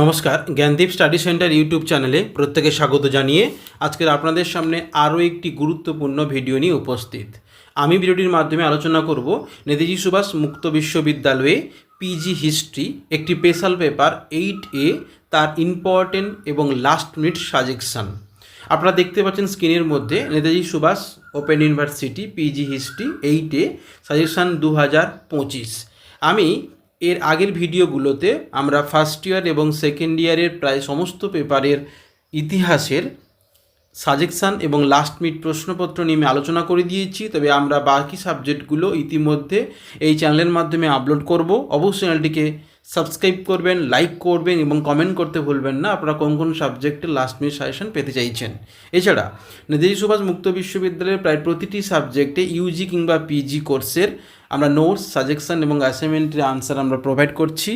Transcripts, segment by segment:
নমস্কার, Gyandeep study centre YouTube চ্যানেলে প্রত্যেকে স্বাগত জানিয়ে আজকের আপনাদের সামনে আরও একটি গুরুত্বপূর্ণ ভিডিও নিয়ে উপস্থিত। আমি ভিডিওটির মাধ্যমে আলোচনা করব নেতাজি সুভাষ মুক্ত বিশ্ববিদ্যালয়ে পিজি হিস্ট্রি, একটি স্পেশাল পেপার, এইট এ, তার ইম্পর্টেন্ট এবং লাস্ট মিনিট সাজেকশন। আপনারা দেখতে পাচ্ছেন স্ক্রিনের মধ্যে Netaji Subhas open university, PG history, eight A, suggestion দু হাজার পঁচিশ। আমি এর আগের ভিডিওগুলোতে আমরা ফার্স্ট ইয়ার এবং সেকেন্ড ইয়ারের প্রায় সমস্ত পেপারের ইতিহাসের সাজেকশান এবং লাস্ট মিট প্রশ্নপত্র নিয়ে আলোচনা করে দিয়েছি। তবে আমরা বাকি সাবজেক্টগুলো ইতিমধ্যে এই চ্যানেলের মাধ্যমে আপলোড করব। অবশ্যই চ্যানেলটিকে সাবস্ক্রাইব করবেন, লাইক করবেন এবং কমেন্ট করতে ভুলবেন না। আপনারা কোন কোন সাবজেক্টে লাস্ট মিনিট সাজেশন পেতে চাইছেন? এছাড়া, নেতাজি সুভাষ মুক্ত বিশ্ববিদ্যালয়ের প্রায় প্রতিটি সাবজেক্টে ইউজি কিংবা পিজি কোর্সের আমরা নোটস সাজেকশন এবং অ্যাসাইনমেন্টের আনসার আমরা প্রোভাইড করছি।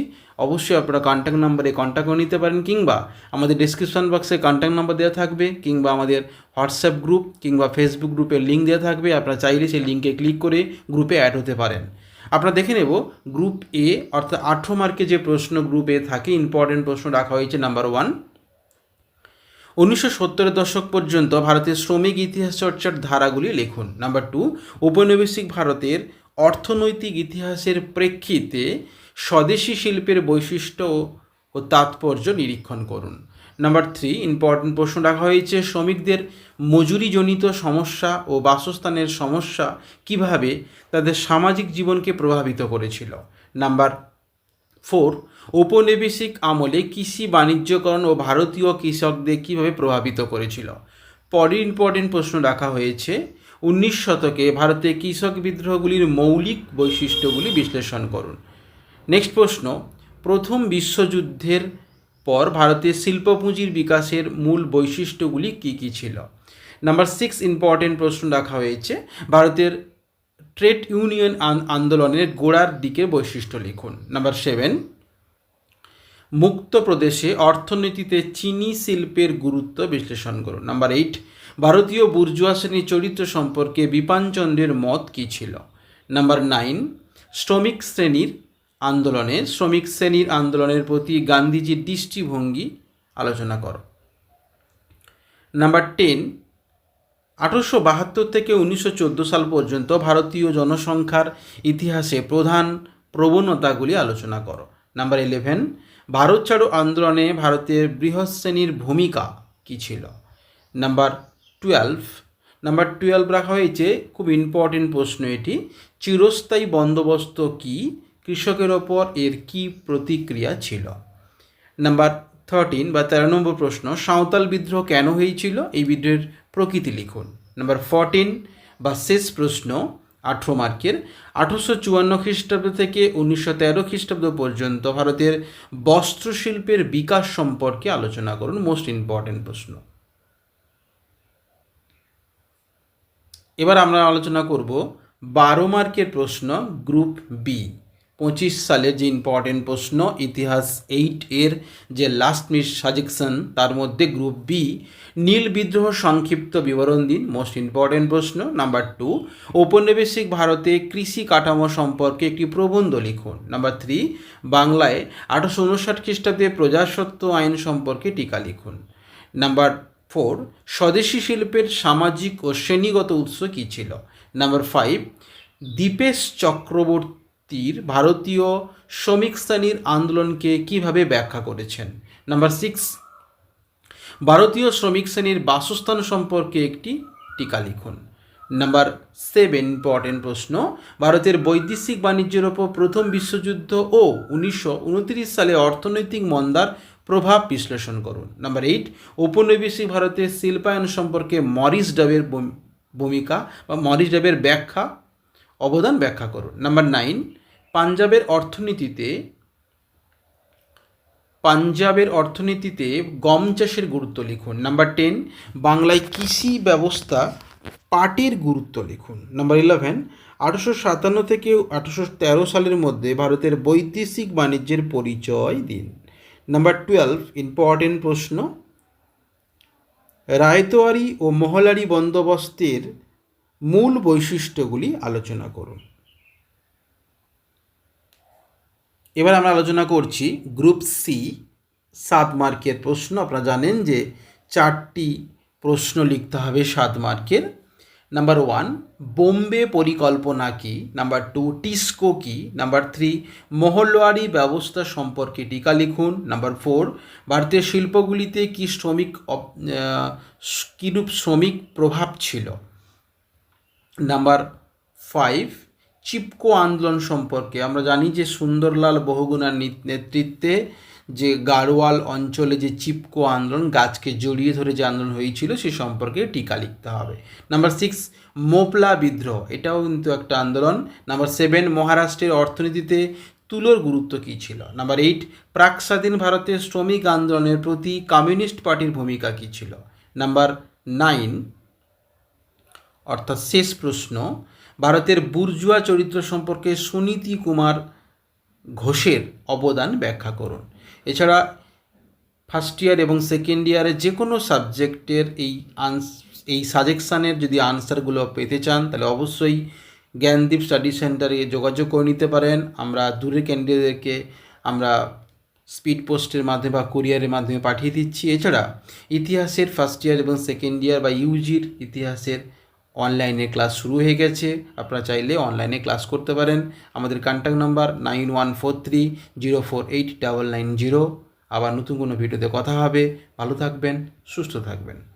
অবশ্যই আপনারা কন্ট্যাক্ট নাম্বারে কন্ট্যাক্ট করে নিতে পারেন কিংবা আমাদের ডিসক্রিপশন বক্সে কন্ট্যাক্ট নাম্বার দেওয়া থাকবে কিংবা আমাদের হোয়াটসঅ্যাপ গ্রুপ কিংবা ফেসবুক গ্রুপের লিঙ্ক দেওয়া থাকবে। আপনারা চাইলে সেই লিঙ্কে ক্লিক করে গ্রুপে অ্যাড হতে পারেন। আপনারা দেখে নেব গ্রুপ এ অর্থাৎ আঠেরো মার্কে যে প্রশ্ন গ্রুপ এ থাকে ইম্পর্টেন্ট প্রশ্ন রাখা হয়েছে নাম্বার ওয়ান উনিশশো সত্তরের দশক পর্যন্ত ভারতের শ্রমিক ইতিহাস চর্চার ধারাগুলি লিখুন। নাম্বার টু ঔপনিবেশিক ভারতের অর্থনৈতিক ইতিহাসের প্রেক্ষিতে স্বদেশি শিল্পের বৈশিষ্ট্য ও তাৎপর্য নিরীক্ষণ করুন। নাম্বার থ্রি ইম্পর্টেন্ট প্রশ্ন রাখা হয়েছে, শ্রমিকদের মজুরিজনিত সমস্যা ও বাসস্থানের সমস্যা কীভাবে তাদের সামাজিক জীবনকে প্রভাবিত করেছিল? নাম্বার ফোর ঔপনিবেশিক আমলে কৃষি বাণিজ্যকরণ ও ভারতীয় কৃষকদের কীভাবে প্রভাবিত করেছিল? পরের ইম্পর্টেন্ট প্রশ্ন রাখা হয়েছে, উনিশ শতকে ভারতে কৃষক বিদ্রোহগুলির মৌলিক বৈশিষ্ট্যগুলি বিশ্লেষণ করুন। নেক্সট প্রশ্ন, প্রথম বিশ্বযুদ্ধের পর ভারতের শিল্পপুঁজির বিকাশের মূল বৈশিষ্ট্যগুলি কী কী ছিল? নাম্বার সিক্স ইম্পর্টেন্ট প্রশ্ন রাখা হয়েছে। ভারতের ট্রেড ইউনিয়ন আন্দোলনের গোড়ার দিকে বৈশিষ্ট্য লিখুন। নাম্বার সেভেন মুক্ত প্রদেশে অর্থনীতিতে চিনি শিল্পের গুরুত্ব বিশ্লেষণ করুন। নাম্বার এইট ভারতীয় বুর্জুয়া শ্রেণির চরিত্র সম্পর্কে বিপানচন্দ্রের মত কী ছিল? নাম্বার নাইন শ্রমিক শ্রেণির আন্দোলনে, শ্রমিক শ্রেণির আন্দোলনের প্রতি গান্ধীজির দৃষ্টিভঙ্গি আলোচনা করো। নাম্বার টেন আঠারোশো বাহাত্তর থেকে উনিশশো চোদ্দ সাল পর্যন্ত ভারতীয় জনসংখ্যার ইতিহাসে প্রধান প্রবণতাগুলি আলোচনা করো। নাম্বার ইলেভেন ভারত ছাড়ো আন্দোলনে ভারতের বৃহৎ শ্রেণির ভূমিকা কী ছিল? নাম্বার টুয়েলভ নাম্বার টুয়েলভ রাখা হয়েছে, খুব ইম্পর্টেন্ট প্রশ্ন এটি, চিরস্থায়ী বন্দোবস্ত কী? কৃষকের ওপর এর কী প্রতিক্রিয়া ছিল? নাম্বার থার্টিন বা তেরো নম্বর প্রশ্ন, সাঁওতাল বিদ্রোহ কেন হয়েছিল? এই বিদ্রোহের প্রকৃতি লিখুন। নাম্বার ফোরটিন বা শেষ প্রশ্ন, আঠেরো মার্কের আঠারোশো চুয়ান্ন খ্রিস্টাব্দ থেকে উনিশশো তেরো খ্রিস্টাব্দ পর্যন্ত ভারতের বস্ত্রশিল্পের বিকাশ সম্পর্কে আলোচনা করুন মোস্ট ইম্পর্টেন্ট প্রশ্ন। এবার আমরা আলোচনা করব বারো মার্কের প্রশ্ন গ্রুপ বি পঁচিশ সালের যে ইম্পর্টেন্ট প্রশ্ন, ইতিহাস এইট এর যে লাস্ট মিস সাজেকশন তার মধ্যে গ্রুপ বি নীল বিদ্রোহ সংক্ষিপ্ত বিবরণ দিন মোস্ট ইম্পর্টেন্ট প্রশ্ন। নাম্বার টু ঔপনিবেশিক ভারতে কৃষি কাঠামো সম্পর্কে একটি প্রবন্ধ লিখুন। নাম্বার থ্রি বাংলায় আঠারোশো উনষাট খ্রিস্টাব্দে প্রজাসত্ব আইন সম্পর্কে টিকা লিখুন। নাম্বার ফোর স্বদেশি শিল্পের সামাজিক ও শ্রেণীগত উৎস কী ছিল? নাম্বার ফাইভ দীপেশ চক্রবর্তীর ভারতীয় শ্রমিক শ্রেণির আন্দোলনকে কীভাবে ব্যাখ্যা করেছেন? নাম্বার সিক্স, ভারতীয় শ্রমিক শ্রেণির বাসস্থান সম্পর্কে একটি টিকা লিখুন। নাম্বার সেভেন, ইম্পর্টেন্ট প্রশ্ন, ভারতের বৈদেশিক বাণিজ্যের ওপর প্রথম বিশ্বযুদ্ধ ও উনিশশো উনত্রিশ সালে অর্থনৈতিক মন্দার প্রভাব বিশ্লেষণ করুন। নাম্বার এইট, ঔপনিবেশিক ভারতের শিল্পায়ন সম্পর্কে মরিস ডাবের ভূমিকা বা মরিস ডাবের ব্যাখ্যা অবদান ব্যাখ্যা করুন। নাম্বার নাইন পাঞ্জাবের অর্থনীতিতে পাঞ্জাবের অর্থনীতিতে গম চাষের গুরুত্ব লিখুন। নাম্বার টেন বাংলায় কৃষি ব্যবস্থা পাটের গুরুত্ব লিখুন। নাম্বার ইলেভেন আঠারোশো সাতান্ন থেকে আঠারোশো তেরো সালের মধ্যে ভারতের বৈদেশিক বাণিজ্যের পরিচয় দিন। নাম্বার টুয়েলভ ইম্পর্টেন্ট প্রশ্ন রায়তোয়ারি ও মহলারি বন্দোবস্তের মূল বৈশিষ্ট্যগুলি আলোচনা করুন। এবার আমরা আলোচনা করছি গ্রুপ সি সাত মার্কের প্রশ্ন। আপনারা জানেন যে চারটি প্রশ্ন লিখতে হবে সাত মার্কের। নাম্বার ওয়ান বোম্বে পরিকল্পনা কি? নাম্বার টু টিস্কো কি? নাম্বার থ্রি মহল্লোয়ারি ব্যবস্থা সম্পর্কে টিকা লিখুন। নাম্বার ফোর ভারতীয় শিল্পগুলিতে কি শ্রমিক কিরূপ শ্রমিক প্রভাব ছিল? নাম্বার ফাইভ চিপকো আন্দোলন সম্পর্কে। আমরা জানি যে সুন্দরলাল বহুগুণার নেতৃত্বে যে গাড়োয়াল অঞ্চলে যে চিপকো আন্দোলন, গাছকে জড়িয়ে ধরে যে আন্দোলন হয়েছিল, সে সম্পর্কে টিকা লিখতে হবে। নাম্বার সিক্স মোপলা বিদ্রোহ। এটাও কিন্তু একটা আন্দোলন। নাম্বার সেভেন মহারাষ্ট্রের অর্থনীতিতে তুলোর গুরুত্ব কী ছিল? নাম্বার এইট প্রাক স্বাধীন ভারতের শ্রমিক আন্দোলনের প্রতি কমিউনিস্ট পার্টির ভূমিকা কী ছিল? নাম্বার নাইন অর্থাৎ শেষ প্রশ্ন ভারতের বুর্জুয়া চরিত্র সম্পর্কে সুনীতি কুমার ঘোষের অবদান ব্যাখ্যা করুন। এছাড়া ফার্স্ট ইয়ার এবং সেকেন্ড ইয়ারে যে কোনো সাবজেক্টের এই আনস এই সাজেকশানের যদি আনসারগুলো পেতে চান, তাহলে অবশ্যই জ্ঞানদীপ স্টাডি সেন্টারে যোগাযোগ করে নিতে পারেন। আমরা দূরের ক্যান্ডিডেটদেরকে আমরা স্পিড পোস্টের মাধ্যমে বা কুরিয়ারের মাধ্যমে পাঠিয়ে দিচ্ছি। এছাড়া ইতিহাসের ফার্স্ট ইয়ার এবং সেকেন্ড ইয়ার বা ইউজির ইতিহাসের অনলাইনে ক্লাস শুরু হয়ে গেছে। আপনারা চাইলে অনলাইনে ক্লাস করতে পারেন। আমাদের contact number nine one four three zero four eight double nine zero আবার নতুন কোনো ভিডিওতে কথা হবে। ভালো থাকবেন, সুস্থ থাকবেন।